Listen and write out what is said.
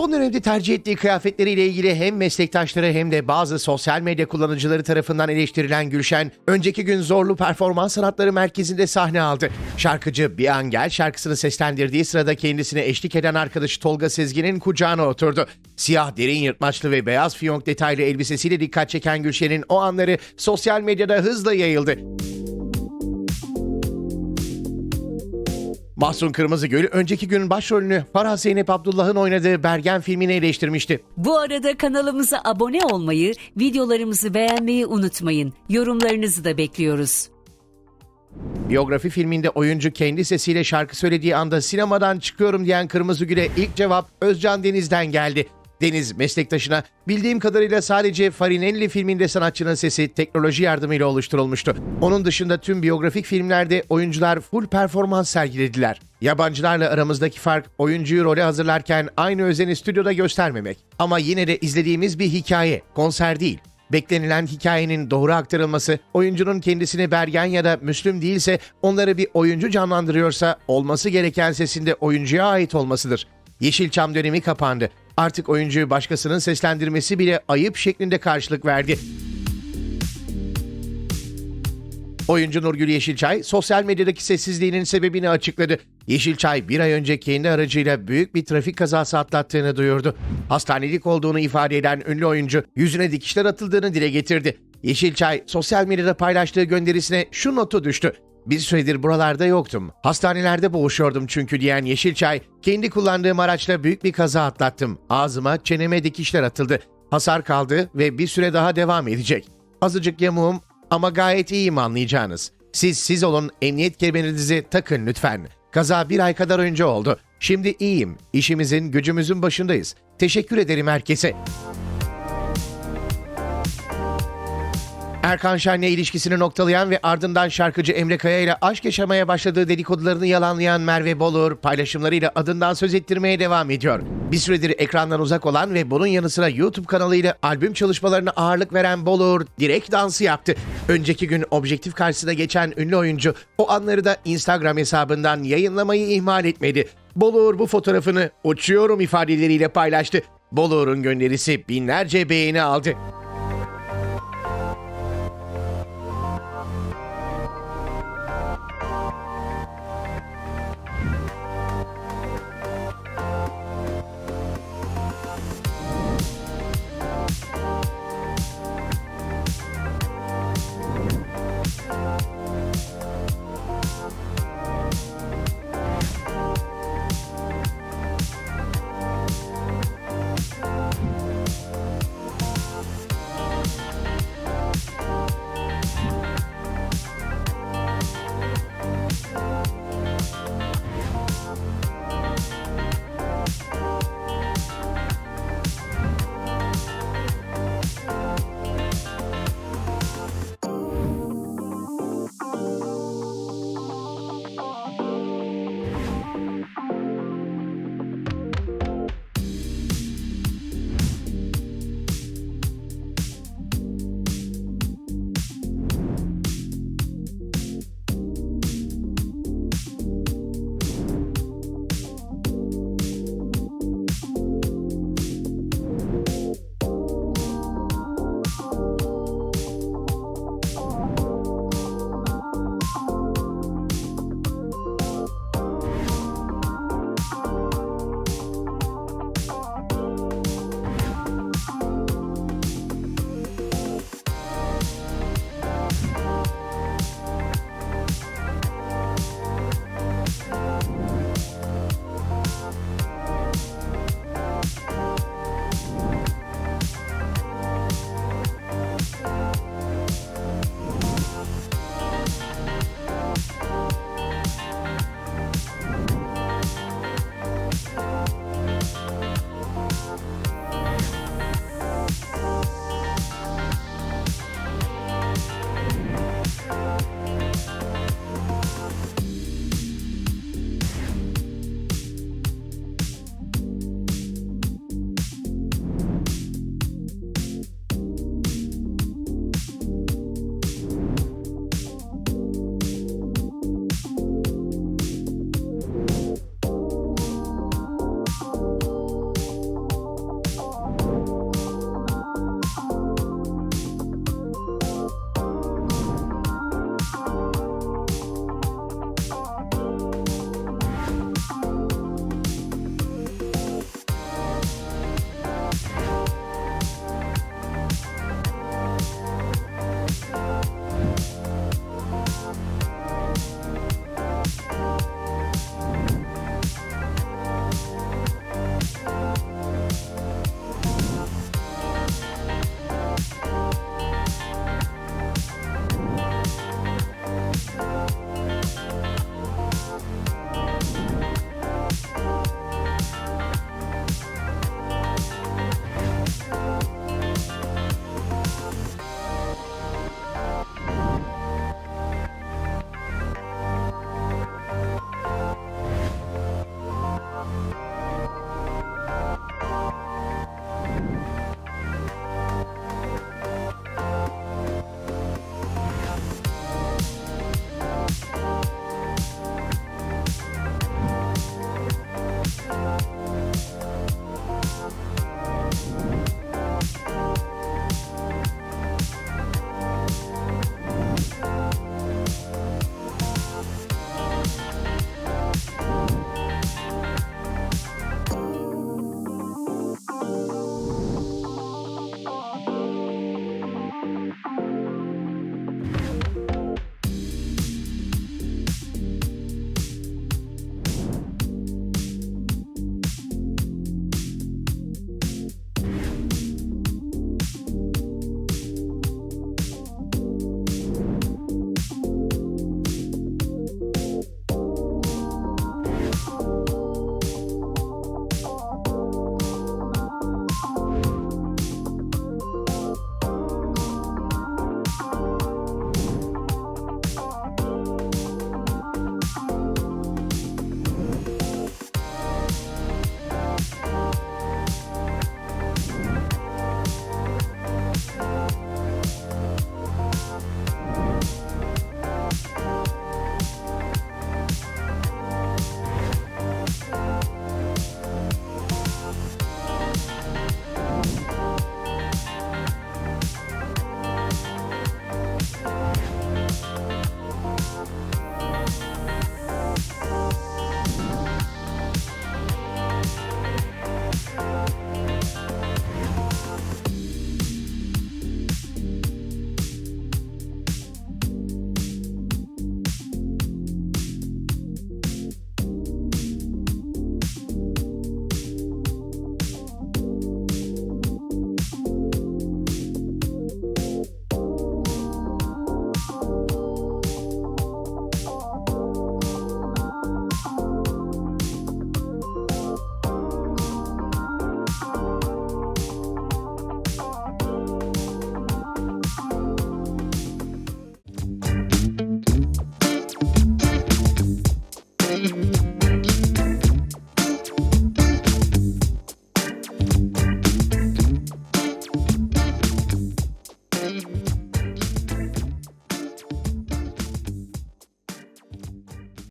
Son dönemde tercih ettiği kıyafetleriyle ilgili hem meslektaşları hem de bazı sosyal medya kullanıcıları tarafından eleştirilen Gülşen, önceki gün Zorlu Performans Sanatları Merkezi'nde sahne aldı. Şarkıcı Bir An Gel şarkısını seslendirdiği sırada kendisine eşlik eden arkadaşı Tolga Sezgin'in kucağına oturdu. Siyah derin yırtmaçlı ve beyaz fiyonk detaylı elbisesiyle dikkat çeken Gülşen'in o anları sosyal medyada hızla yayıldı. Mahsun Kırmızıgül önceki gün başrolünü Farah Zeynep Abdullah'ın oynadığı Bergen filmini eleştirmişti. Bu arada kanalımıza abone olmayı, videolarımızı beğenmeyi unutmayın. Yorumlarınızı da bekliyoruz. Biyografi filminde oyuncu kendi sesiyle şarkı söylediği anda sinemadan çıkıyorum diyen Kırmızıgül'e ilk cevap Özcan Deniz'den geldi. Deniz meslektaşına bildiğim kadarıyla sadece Farinelli filminde sanatçının sesi teknoloji yardımıyla oluşturulmuştu. Onun dışında tüm biyografik filmlerde oyuncular full performans sergilediler. Yabancılarla aramızdaki fark oyuncuyu role hazırlarken aynı özeni stüdyoda göstermemek. Ama yine de izlediğimiz bir hikaye, konser değil. Beklenilen hikayenin doğru aktarılması, oyuncunun kendisini Bergen ya da Müslüm değilse onları bir oyuncu canlandırıyorsa olması gereken sesinde oyuncuya ait olmasıdır. Yeşilçam dönemi kapandı. Artık oyuncuyu başkasının seslendirmesi bile ayıp şeklinde karşılık verdi. Oyuncu Nurgül Yeşilçay sosyal medyadaki sessizliğinin sebebini açıkladı. Yeşilçay bir ay önce kendi aracıyla büyük bir trafik kazası atlattığını duyurdu. Hastanelik olduğunu ifade eden ünlü oyuncu yüzüne dikişler atıldığını dile getirdi. Yeşilçay sosyal medyada paylaştığı gönderisine şu notu düştü. Bir süredir buralarda yoktum. Hastanelerde boğuşuyordum çünkü diyen Yeşilçay, kendi kullandığım araçla büyük bir kaza atlattım. Ağzıma, çeneme dikişler atıldı. Hasar kaldı ve bir süre daha devam edecek. Azıcık yamuğum ama gayet iyiyim anlayacağınız. Siz siz olun, emniyet kemerinizi takın lütfen. Kaza bir ay kadar önce oldu. Şimdi iyiyim. İşimizin, gücümüzün başındayız. Teşekkür ederim herkese. Erkan Şen'le ilişkisini noktalayan ve ardından şarkıcı Emre Kaya ile aşk yaşamaya başladığı dedikodularını yalanlayan Merve Bolur paylaşımlarıyla adından söz ettirmeye devam ediyor. Bir süredir ekrandan uzak olan ve bunun yanı sıra YouTube kanalıyla albüm çalışmalarına ağırlık veren Bolur direkt dansı yaptı. Önceki gün objektif karşısına geçen ünlü oyuncu o anları da Instagram hesabından yayınlamayı ihmal etmedi. Bolur bu fotoğrafını uçuyorum ifadeleriyle paylaştı. Bolur'un gönderisi binlerce beğeni aldı. Mm-hmm.